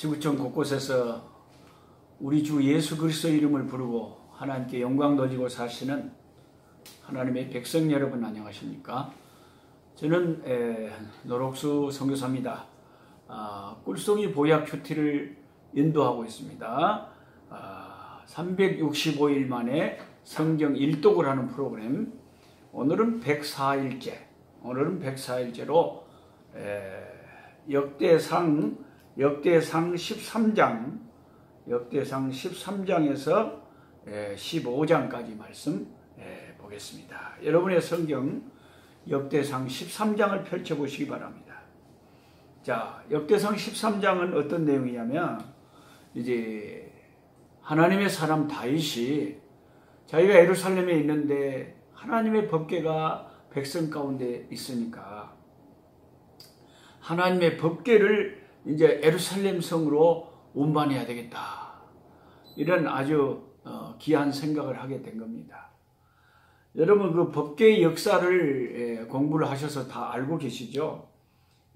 지구촌 곳곳에서 우리 주 예수 그리스도 이름을 부르고 하나님께 영광 돌리고 사시는 하나님의 백성 여러분 안녕하십니까? 저는 에, 노록수 선교사입니다. 아, 꿀송이 보약 큐티를 인도하고 있습니다. 아, 365일 만에 성경 일독을 하는 프로그램. 오늘은 104일째. 오늘은 104일째로 에, 역대상 역대상 13장 역대상 13장에서 15장까지 말씀 보겠습니다. 여러분의 성경 역대상 13장을 펼쳐 보시기 바랍니다. 자, 역대상 13장은 어떤 내용이냐면 이제 하나님의 사람 다윗이 자기가 예루살렘에 있는데 하나님의 법궤가 백성 가운데 있으니까 하나님의 법궤를 이제 에루살렘 성으로 운반해야 되겠다. 이런 아주 어, 귀한 생각을 하게 된 겁니다. 여러분 그 법계의 역사를 예, 공부를 하셔서 다 알고 계시죠?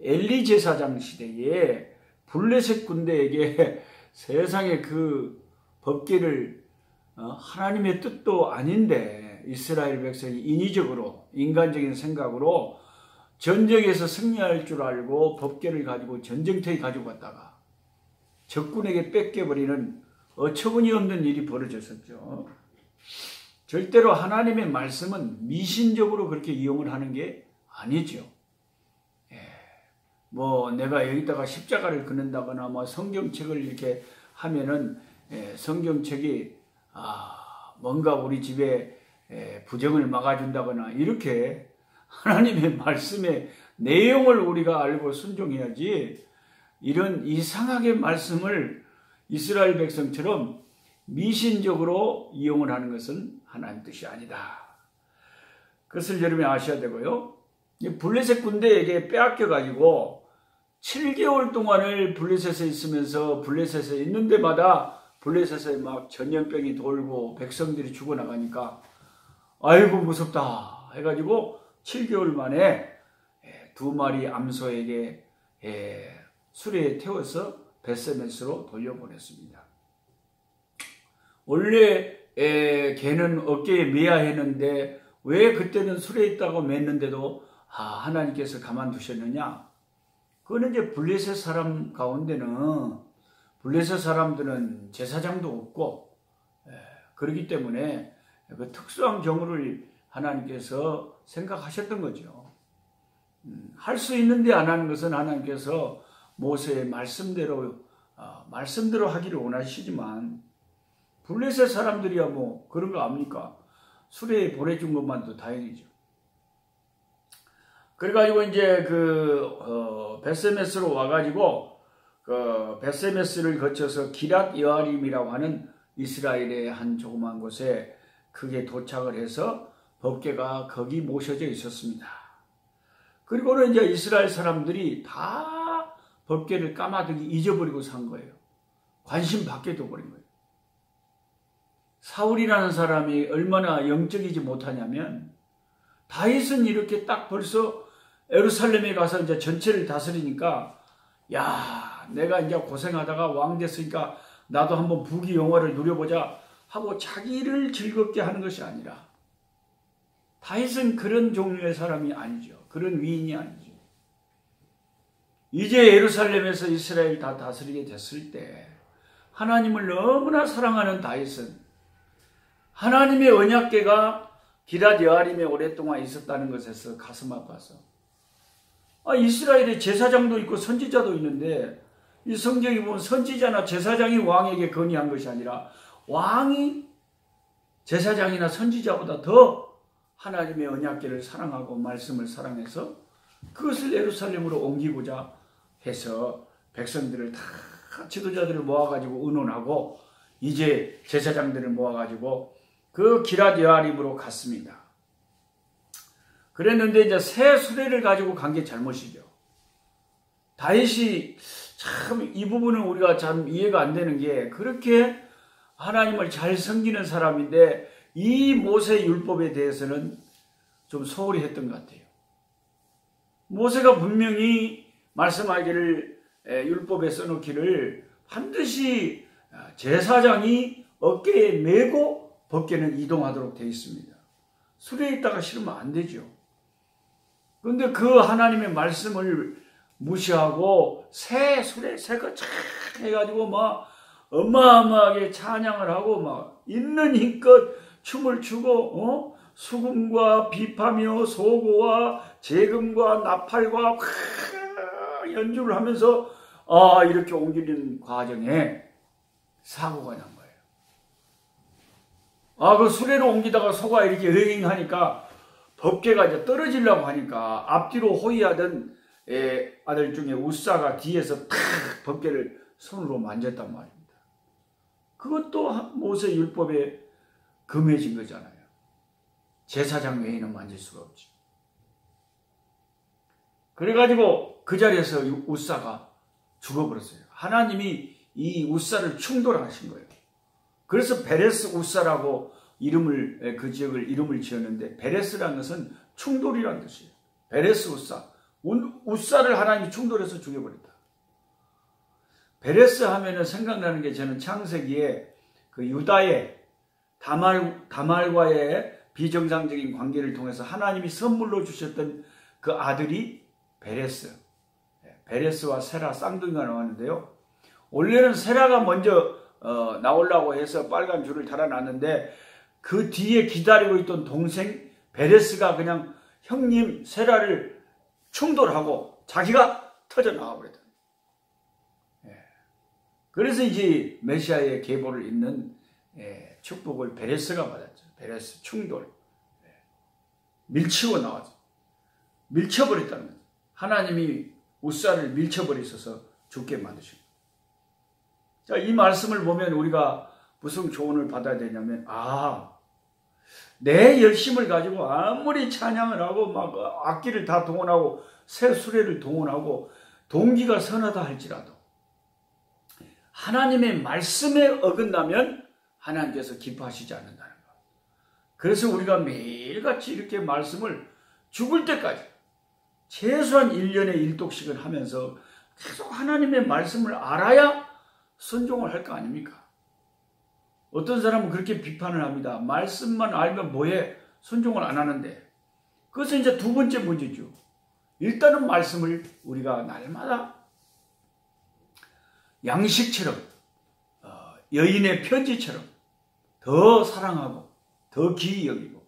엘리 제사장 시대에 블레셋 군대에게 세상에 그 법계를 어, 하나님의 뜻도 아닌데 이스라엘 백성이 인위적으로 인간적인 생각으로 전쟁에서 승리할 줄 알고 법계를 가지고 전쟁터에 가지고 갔다가 적군에게 뺏겨버리는 어처구니 없는 일이 벌어졌었죠. 절대로 하나님의 말씀은 미신적으로 그렇게 이용을 하는 게 아니죠. 예. 뭐 내가 여기다가 십자가를 그는다거나 뭐 성경책을 이렇게 하면은 예, 성경책이 아 뭔가 우리 집에 예, 부정을 막아준다거나 이렇게 하나님의 말씀의 내용을 우리가 알고 순종해야지 이런 이상하게 말씀을 이스라엘 백성처럼 미신적으로 이용을 하는 것은 하나님 뜻이 아니다. 그것을 여러분이 아셔야 되고요. 블레셋 군대에게 빼앗겨 가지고 7개월 동안을 블레셋에 있으면서 블레셋에 있는 데마다 블레셋에 막 전염병이 돌고 백성들이 죽어나가니까 아이고 무섭다 해가지고 7개월 만에 예, 두 마리 암소에게 예, 수레에 태워서 베세메스로 돌려보냈습니다. 원래 예, 개는 어깨에 매야 했는데 왜 그때는 수레에 있다고 맸는데도 아, 하나님께서 가만두셨느냐? 그거는 이제 블레셋 사람 가운데는 블레셋 사람들은 제사장도 없고 그렇기 때문에 그 특수한 경우를 하나님께서 생각하셨던 거죠. 음, 할수 있는데 안 하는 것은 하나님께서 모세의 말씀대로 어, 말씀대로 하기를 원하시지만 블레셋 사람들이야 뭐 그런 거 압니까? 수레에 보내준 것만도 다행이죠. 그래가지고 이제 그 어, 베세메스로 와가지고 그 베세메스를 거쳐서 기랏 여아림이라고 하는 이스라엘의 한 조그만 곳에 크게 도착을 해서 법계가 거기 모셔져 있었습니다. 그리고는 이제 이스라엘 사람들이 다 법계를 까마득히 잊어버리고 산 거예요. 관심 밖에 둬버린 거예요. 사울이라는 사람이 얼마나 영적이지 못하냐면 다윗은 이렇게 딱 벌써 에루살렘에 가서 이제 전체를 다스리니까 야 내가 이제 고생하다가 왕 됐으니까 나도 한번 부귀 영화를 누려보자 하고 자기를 즐겁게 하는 것이 아니라 다윗은 그런 종류의 사람이 아니죠. 그런 위인이 아니죠. 이제 예루살렘에서 이스라엘 다 다스리게 됐을 때 하나님을 너무나 사랑하는 다윗은 하나님의 언약계가 기랏 여아림에 오랫동안 있었다는 것에서 가슴 아파서 아, 이스라엘에 제사장도 있고 선지자도 있는데 이 성경이 보면 선지자나 제사장이 왕에게 건의한 것이 아니라 왕이 제사장이나 선지자보다 더 하나님의 언약계를 사랑하고 말씀을 사랑해서 그것을 예루살렘으로 옮기고자 해서 백성들을 다 지도자들을 모아가지고 의논하고 이제 제사장들을 모아가지고 그 기랏 여아림으로 갔습니다. 그랬는데 이제 새 수레를 가지고 간 게 잘못이죠. 다윗이 참 이 부분은 우리가 참 이해가 안 되는 게 그렇게 하나님을 잘 섬기는 사람인데 이 모세 율법에 대해서는 좀 소홀히 했던 것 같아요. 모세가 분명히 말씀하기를 율법에 써놓기를 반드시 아, 제사장이 어깨에 메고 법계는 이동하도록 되어 있습니다. 수레에 있다가 실으면 안 되죠. 그런데 그 하나님의 말씀을 무시하고 새 수레 새거 착 해가지고 막 어마어마하게 찬양을 하고 막 있는 힘껏 춤을 추고 어? 수금과 비파며 소고와 재금과 나팔과 연주를 하면서 아 이렇게 옮기는 과정에 사고가 난 거예요. 아그 수레로 옮기다가 소가 이렇게 여행하니까 법계가 이제 떨어지려고 하니까 앞뒤로 호위하던 예, 아들 중에 우사가 뒤에서 탁 법계를 손으로 만졌단 말입니다. 그것도 모세 율법에 금해진 거잖아요. 제사장 외에는 만질 수가 없지. 그래가지고 그 자리에서 우사가 죽어버렸어요. 하나님이 이 우사를 충돌하신 거예요. 그래서 베레스 우사라고 이름을 그 지역을 이름을 지었는데 베레스라는 것은 충돌이라는 뜻이에요. 베레스 우사. 우사를 하나님이 충돌해서 죽여버렸다. 베레스 하면은 생각나는 게 저는 창세기에 그 유다의 다말, 다말과의 비정상적인 관계를 통해서 하나님이 선물로 주셨던 그 아들이 베레스. 예, 베레스와 세라 쌍둥이가 나왔는데요. 원래는 세라가 먼저 어, 나오려고 해서 빨간 줄을 달아놨는데 그 뒤에 기다리고 있던 동생 베레스가 그냥 형님 세라를 충돌하고 자기가 터져 나와버렸다. 예. 그래서 이제 메시아의 계보를 잇는 예, 축복을 베레스가 받았죠. 베레스 충돌. 예. 밀치고 나왔죠. 밀쳐버렸다는 거죠. 하나님이 우사를 밀쳐버리셔서 죽게 만드신 거예요. 자, 이 말씀을 보면 우리가 무슨 교훈을 받아야 되냐면, 아, 내 열심을 가지고 아무리 찬양을 하고 막 악기를 다 동원하고 새 수레를 동원하고 동기가 선하다 할지라도 하나님의 말씀에 어긋나면 하나님께서 기뻐하시지 않는다는 것. 그래서 우리가 매일같이 이렇게 말씀을 죽을 때까지 최소한 1년에 1독씩을 하면서 계속 하나님의 말씀을 알아야 순종을 할 거 아닙니까? 어떤 사람은 그렇게 비판을 합니다. 말씀만 알면 뭐해? 순종을 안 하는데. 그것은 이제 두 번째 문제죠. 일단은 말씀을 우리가 날마다 양식처럼 어, 여인의 편지처럼 더 사랑하고 더 기이 여기고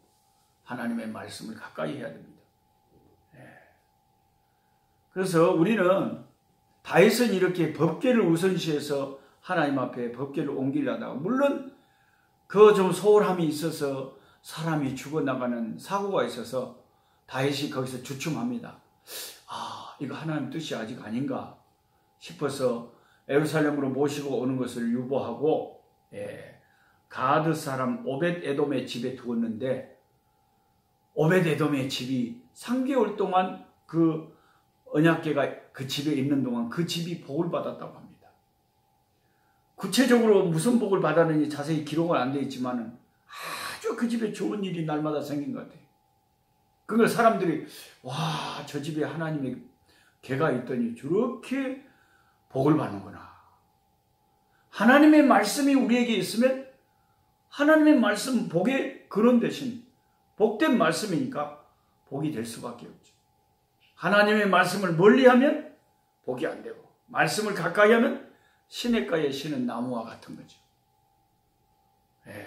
하나님의 말씀을 가까이 해야 됩니다. 예. 그래서 우리는 다윗은 이렇게 법계를 우선시해서 하나님 앞에 법계를 옮기려다가 물론 그 좀 소홀함이 있어서 사람이 죽어나가는 사고가 있어서 다윗이 거기서 주춤합니다. 아 이거 하나님 뜻이 아직 아닌가 싶어서 에루살렘으로 모시고 오는 것을 유보하고 예, 가드 사람 오벳 에돔의 집에 두었는데 오벳 에돔의 집이 3개월 동안 그 언약계가 그 집에 있는 동안 그 집이 복을 받았다고 합니다. 구체적으로 무슨 복을 받았는지 자세히 기록은 안 되어 있지만 아주 그 집에 좋은 일이 날마다 생긴 것 같아요. 그걸 사람들이 와 저 집에 하나님의 개가 있더니 저렇게 복을 받는구나. 하나님의 말씀이 우리에게 있으면 하나님의 말씀 복의 근원 대신 복된 말씀이니까 복이 될 수밖에 없죠. 하나님의 말씀을 멀리하면 복이 안 되고 말씀을 가까이 하면 시냇가에 쉬는 나무와 같은 거죠. 예.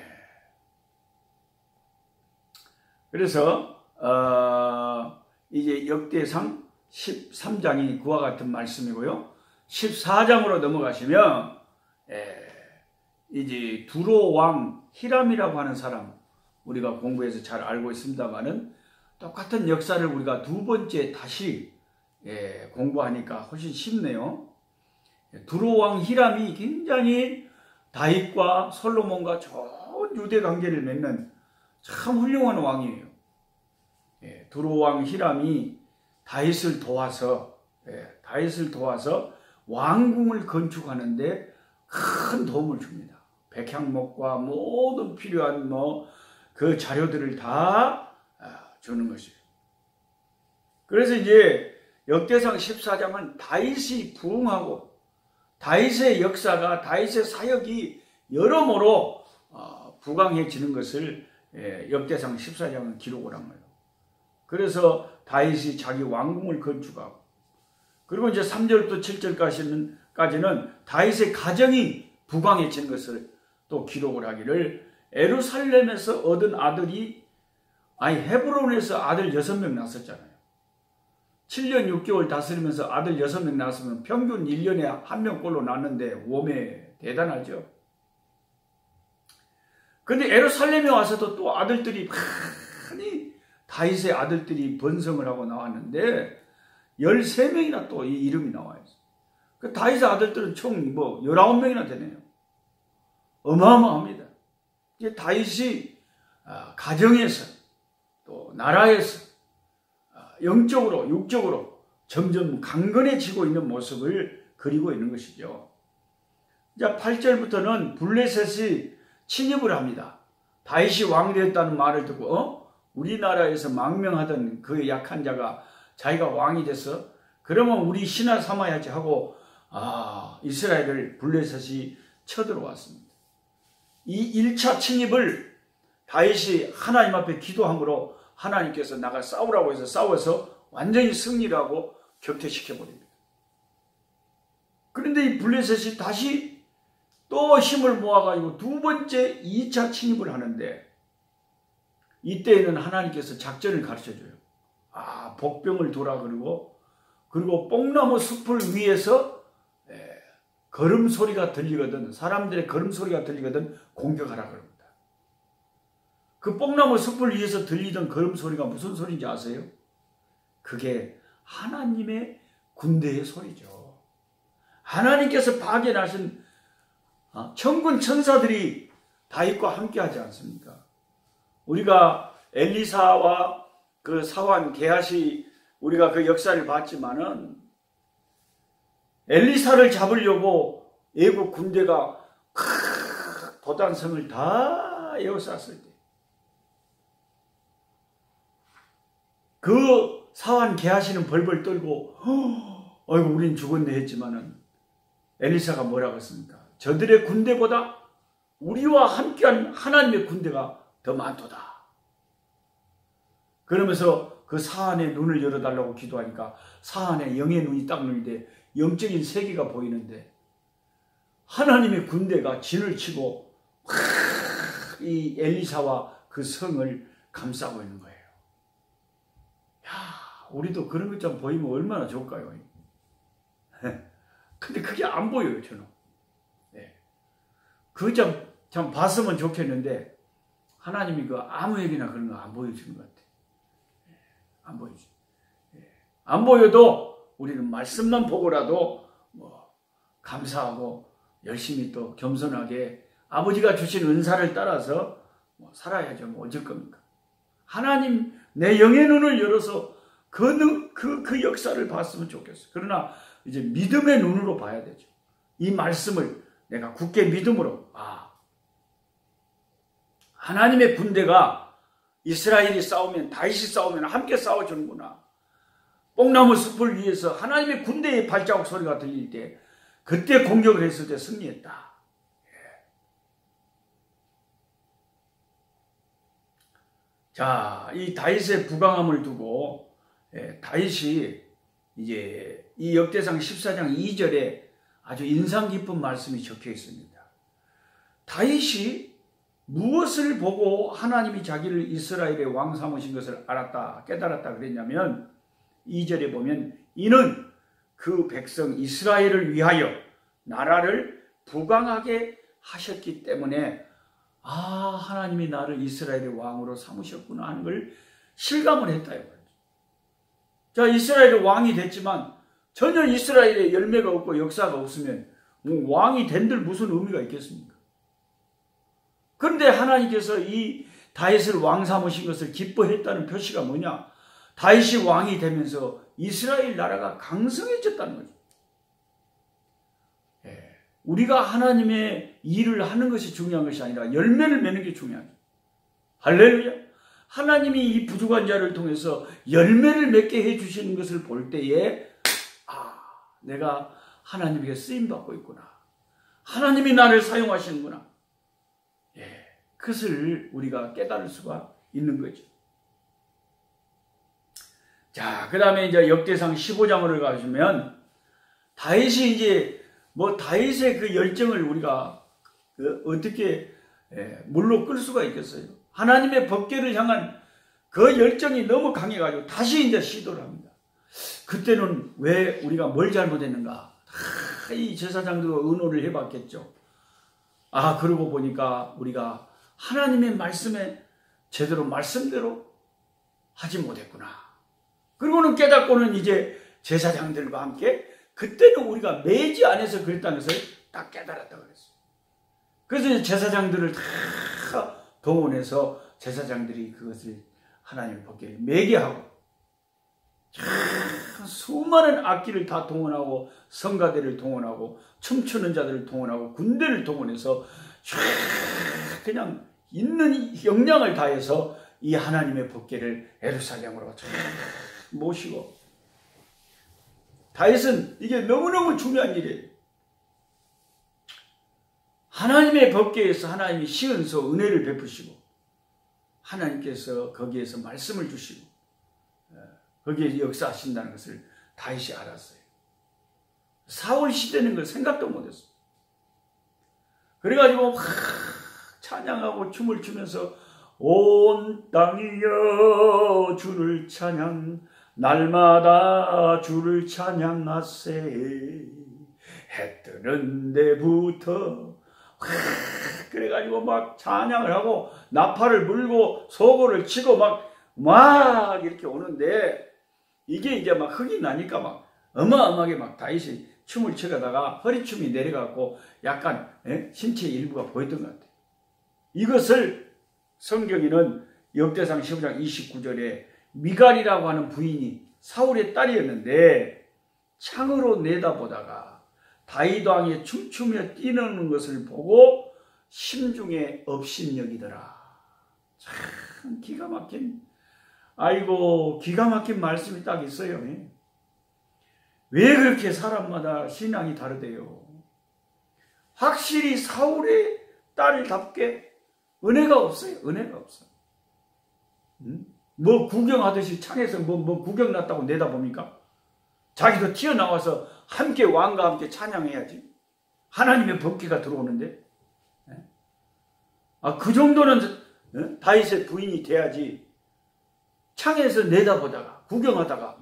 그래서 어, 이제 역대상 13장이 그와 같은 말씀이고요. 14장으로 넘어가시면 예, 이제 두로 왕 히람이라고 하는 사람 우리가 공부해서 잘 알고 있습니다만은 똑같은 역사를 우리가 두 번째 다시 예, 공부하니까 훨씬 쉽네요. 두로 왕 히람이 굉장히 다윗과 솔로몬과 좋은 유대 관계를 맺는 참 훌륭한 왕이에요. 예, 두로 왕 히람이 다윗을 도와서 예, 다윗을 도와서 왕궁을 건축하는데 큰 도움을 줍니다. 백향목과 모든 필요한 뭐 그 자료들을 다 주는 것이에요. 그래서 이제 역대상 14장은 다윗이 부흥하고 다윗의 역사가 다윗의 사역이 여러모로 어, 부강해지는 것을 예, 역대상 14장은 기록을 한 거예요. 그래서 다윗이 자기 왕궁을 건축하고 그리고 이제 3절부터 7절까지는 까지는 다윗의 가정이 부강해진 것을 또 기록을 하기를 에루살렘에서 얻은 아들이 아니 헤브론에서 아들 6명 낳았잖아요. 7년 6개월 다스리면서 아들 6명 낳았으면 평균 1년에 한 명꼴로 낳는데 웜에 대단하죠. 근데 에루살렘에 와서도 또 아들들이 많이 다윗의 아들들이 번성을 하고 나왔는데 13명이나 또 이 이름이 나와요. 그 다윗의 아들들은 총 뭐 19명이나 되네요. 어마어마합니다. 이제 다윗이 아, 가정에서 또 나라에서 아, 영적으로 육적으로 점점 강건해지고 있는 모습을 그리고 있는 것이죠. 자, 8절부터는 블레셋이 침입을 합니다. 다윗이 왕이 되었다는 말을 듣고 어? 우리나라에서 망명하던 그 약한 자가 자기가 왕이 돼서 그러면 우리 신하 삼아야지 하고 아 이스라엘을 블레셋이 쳐들어왔습니다. 이 1차 침입을 다윗이 하나님 앞에 기도함으로 하나님께서 나가 싸우라고 해서 싸워서 완전히 승리를 하고 격퇴시켜 버립니다. 그런데 이 블레셋이 다시 또 힘을 모아가지고 두 번째 2차 침입을 하는데 이때에는 하나님께서 작전을 가르쳐 줘요. 아, 복병을 돌아 그러고 그리고 뽕나무 숲을 위에서 예, 걸음 소리가 들리거든 사람들의 걸음 소리가 들리거든 공격하라 그럽니다. 그 뽕나무 숲을 위에서 들리던 걸음 소리가 무슨 소리인지 아세요? 그게 하나님의 군대의 소리죠. 하나님께서 파견하신 어, 천군 천사들이 다윗과 함께하지 않습니까? 우리가 엘리사와 그 사환 게하시 우리가 그 역사를 봤지만은 엘리사를 잡으려고 애국 군대가 크 도단성을 다 에워쌌을 때 그 사환 개하시는 벌벌 떨고 어이구 우린 죽었네 했지만은 엘리사가 뭐라고 했습니까? 저들의 군대보다 우리와 함께한 하나님의 군대가 더 많도다. 그러면서 그 사안의 눈을 열어달라고 기도하니까 사안의 영의 눈이 딱 눈인데 영적인 세계가 보이는데 하나님의 군대가 진을 치고 이 엘리사와 그 성을 감싸고 있는 거예요. 야, 우리도 그런 것 좀 보이면 얼마나 좋을까요? 근데 그게 안 보여요, 저는. 네. 그좀 참 봤으면 좋겠는데 하나님이 그 아무에게나 그런 거 안 보여주는 것 같아요. 네. 안 보여주. 네. 안 보여도 우리는 말씀만 보고라도 뭐 감사하고 열심히 또 겸손하게 아버지가 주신 은사를 따라서 뭐 살아야죠. 뭐 어쩔 겁니까? 하나님 내 영의 눈을 열어서 그, 그, 그 역사를 봤으면 좋겠어. 그러나 이제 믿음의 눈으로 봐야 되죠. 이 말씀을 내가 굳게 믿음으로, 아, 하나님의 군대가 이스라엘이 싸우면, 다윗이 싸우면 함께 싸워주는구나. 뽕나무 숲을 위해서 하나님의 군대의 발자국 소리가 들릴 때, 그때 공격을 했을 때 승리했다. 자, 이 다윗의 부강함을 두고 예, 다윗이 이제 이 역대상 14장 2절에 아주 인상 깊은 말씀이 적혀 있습니다. 다윗이 무엇을 보고 하나님이 자기를 이스라엘의 왕 삼으신 것을 알았다, 깨달았다 그랬냐면 2절에 보면 이는 그 백성 이스라엘을 위하여 나라를 부강하게 하셨기 때문에 아, 하나님이 나를 이스라엘의 왕으로 삼으셨구나 하는 걸 실감을 했다. 자, 이스라엘의 왕이 됐지만 전혀 이스라엘에 열매가 없고 역사가 없으면 뭐 왕이 된들 무슨 의미가 있겠습니까? 그런데 하나님께서 이 다윗을 왕 삼으신 것을 기뻐했다는 표시가 뭐냐? 다윗이 왕이 되면서 이스라엘 나라가 강성해졌다는 거죠. 우리가 하나님의 일을 하는 것이 중요한 것이 아니라 열매를 맺는 게 중요하죠. 할렐루야. 하나님이 이 부족한 자를 통해서 열매를 맺게 해 주시는 것을 볼 때에, 아, 내가 하나님에게 쓰임 받고 있구나. 하나님이 나를 사용하시는구나. 예, 그것을 우리가 깨달을 수가 있는 거죠. 자, 그 다음에 이제 역대상 15장을 가시면 다윗이 이제 뭐 다윗의 그 열정을 우리가 그 어떻게 예, 물로 끌 수가 있겠어요? 하나님의 법계를 향한 그 열정이 너무 강해가지고 다시 이제 시도를 합니다. 그때는 왜 우리가 뭘 잘못했는가? 이 제사장들과 의논을 해봤겠죠. 아, 그러고 보니까 우리가 하나님의 말씀에 제대로 말씀대로 하지 못했구나. 그리고는 깨닫고는 이제 제사장들과 함께 그때는 우리가 매지 안에서 그랬다는 것을 딱 깨달았다고 그랬어요. 그래서 제사장들을 다 동원해서 제사장들이 그것을 하나님의 법궤를 매게 하고 수많은 악기를 다 동원하고 성가대를 동원하고 춤추는 자들을 동원하고 군대를 동원해서 그냥 있는 역량을 다해서 이 하나님의 법궤를 에루살렘으로 모시고 다윗은 이게 너무너무 중요한 일이에요. 하나님의 법궤에서 하나님이 시은서 은혜를 베푸시고 하나님께서 거기에서 말씀을 주시고 예, 거기에 역사하신다는 것을 다윗이 알았어요. 사울 시대는 걸 생각도 못했어요. 그래가지고 막 찬양하고 춤을 추면서 온 땅이여 주를 찬양 날마다 주를 찬양하세 해 뜨는 데부터 그래가지고 막 찬양을 하고 나팔을 물고 소고를 치고 막, 막 이렇게 오는데 이게 이제 막 흙이 나니까 막 어마어마하게 막 다윗이 춤을 추다가 허리춤이 내려가고 약간 예? 신체 일부가 보였던 것 같아요. 이것을 성경에는 역대상 15장 29절에 미갈이라고 하는 부인이 사울의 딸이었는데 창으로 내다보다가 다윗 왕이 춤추며 뛰는 것을 보고 심중에 업신여기더라. 참 기가 막힌 아이고 기가 막힌 말씀이 딱 있어요. 왜 그렇게 사람마다 신앙이 다르대요? 확실히 사울의 딸답게 은혜가 없어요. 은혜가 없어. 응? 뭐 구경하듯이 창에서 뭐, 뭐 구경 났다고 내다봅니까? 자기도 튀어나와서 함께 왕과 함께 찬양해야지. 하나님의 법기가 들어오는데. 예? 아, 그 정도는 예? 다윗의 부인이 돼야지. 창에서 내다보다가 구경하다가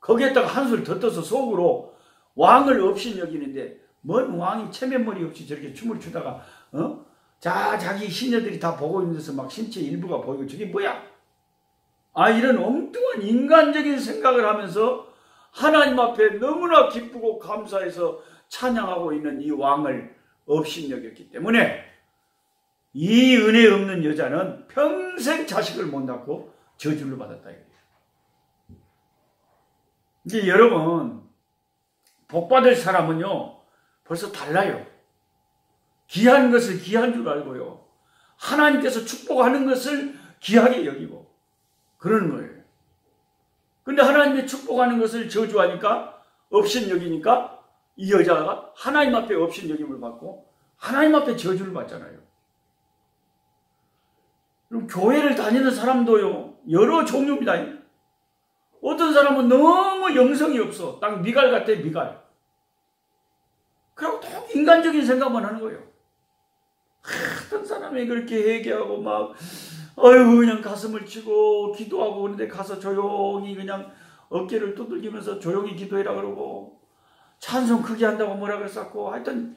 거기에다가 한술 더 떠서 속으로 왕을 없인 여기는데 뭔 왕이 체면머리 없이 저렇게 춤을 추다가 어? 자 자기 시녀들이 다 보고 있는 데서 막 신체 일부가 보이고 저게 뭐야? 아 이런 엉뚱한 인간적인 생각을 하면서 하나님 앞에 너무나 기쁘고 감사해서 찬양하고 있는 이 왕을 업신여겼기 때문에 이 은혜 없는 여자는 평생 자식을 못 낳고 저주를 받았다. 이제 여러분 복 받을 사람은요 벌써 달라요. 귀한 것을 귀한 줄 알고요. 하나님께서 축복하는 것을 귀하게 여기고 그러는 거예요. 근데 하나님의 축복하는 것을 저주하니까 업신 여기니까 이 여자가 하나님 앞에 업신 여김을 받고 하나님 앞에 저주를 받잖아요. 그럼 교회를 다니는 사람도요 여러 종류입니다. 어떤 사람은 너무 영성이 없어. 딱 미갈 같아 미갈. 그리고 또 인간적인 생각만 하는 거예요. 어떤 사람이 그렇게 얘기하고 막 어휴 그냥 가슴을 치고 기도하고 그런데 가서 조용히 그냥 어깨를 두들기면서 조용히 기도해라 그러고 찬송 크게 한다고 뭐라 그랬었고 하여튼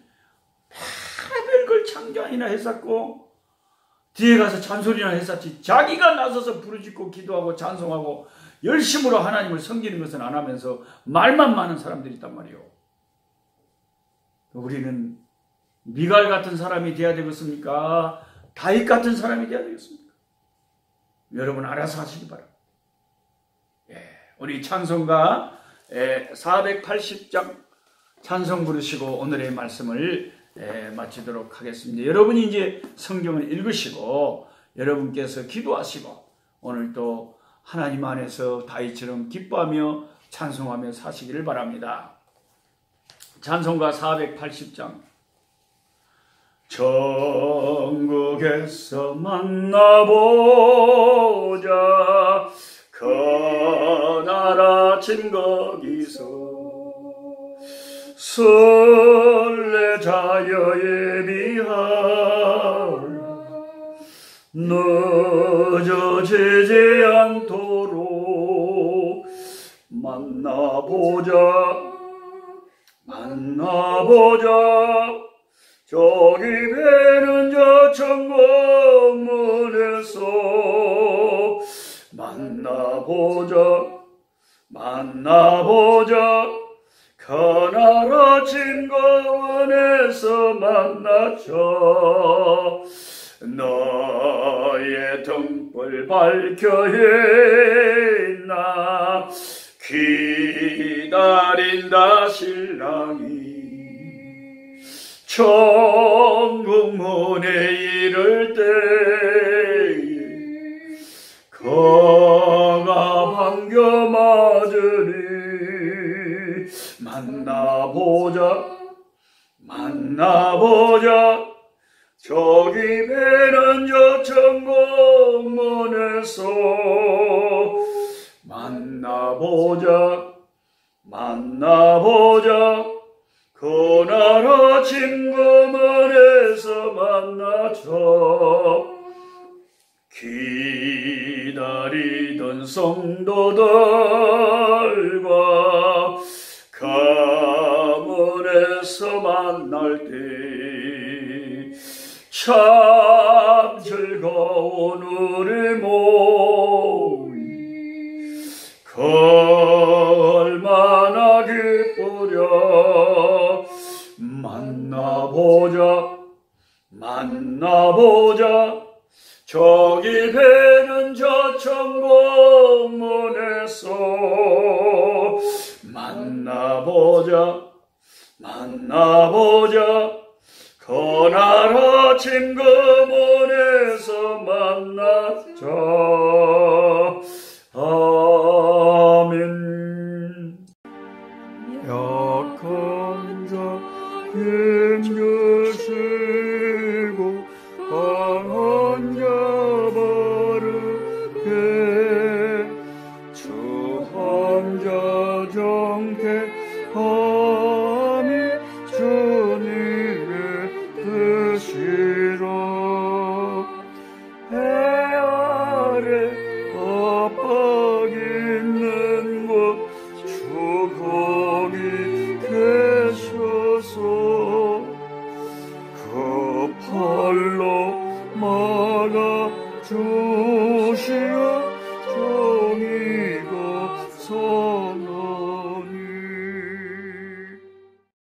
별걸 창조이나 했었고 뒤에 가서 잔소리나 했었지 자기가 나서서 부르짖고 기도하고 찬송하고 열심으로 하나님을 섬기는 것은 안 하면서 말만 많은 사람들이 있단 말이에요. 우리는 미갈 같은 사람이 돼야 되겠습니까? 다윗 같은 사람이 돼야 되겠습니까? 여러분 알아서 하시기 바랍니다. 예, 우리 찬송가 480장 찬송 부르시고 오늘의 말씀을 예, 마치도록 하겠습니다. 여러분이 이제 성경을 읽으시고 여러분께서 기도하시고 오늘 또 하나님 안에서 다윗처럼 기뻐하며 찬송하며 사시기를 바랍니다. 찬송가 480장 천국에서 만나보자. 그 나라 진 거기서 설레자여 예비하라. 늦어지지 않도록 만나보자. 만나보자 저기 배는 저 천국문에서 만나보자 만나보자. 그나라 진거원에서 만나자. 너의 등불 밝혀 있나 기다린다 신랑이 천국 문에 이를 때에 거가 반겨 맞으리 만나보자 만나보자. 저기 배는 저 천국 문에서 만나보자 만나보자 그 나라 진검원에서 만나자 기다리던 성도들과 가문에서 만날 때 참 즐거운 우리 모임. 그 얼마 나 기쁘려. 만나보자 만나보자. 저기 배는 저 천국문에서. 만나보자 만나보자. 그 나라 진검원에서 만나자. 아 Ken